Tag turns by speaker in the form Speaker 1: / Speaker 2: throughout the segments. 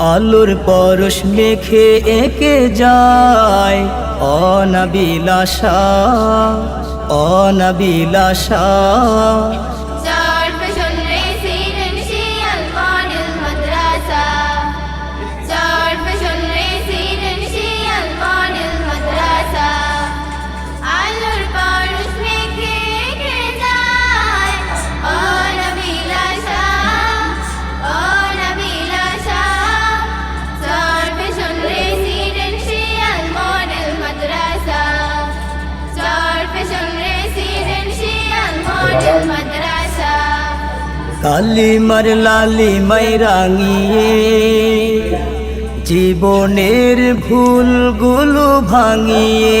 Speaker 1: আলোর পরশ মেখে একে যায়। অনাবিলাসা অনাবিলাসা। কালিমার লালি মাইরাঙিয়ে জীবনের ভুলগুলো ভাঙিয়ে।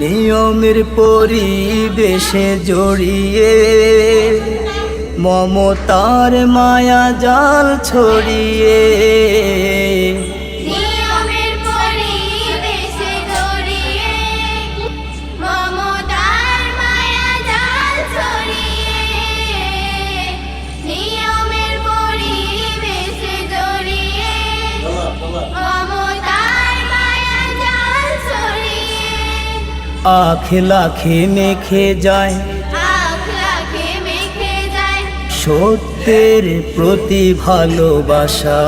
Speaker 1: নিয়মের পরিবেশে জড়িয়ে মমতার মায়া জাল ছড়িয়ে আখ লাখে মেখে যায়। সত্যের প্রতি ভালোবাসা।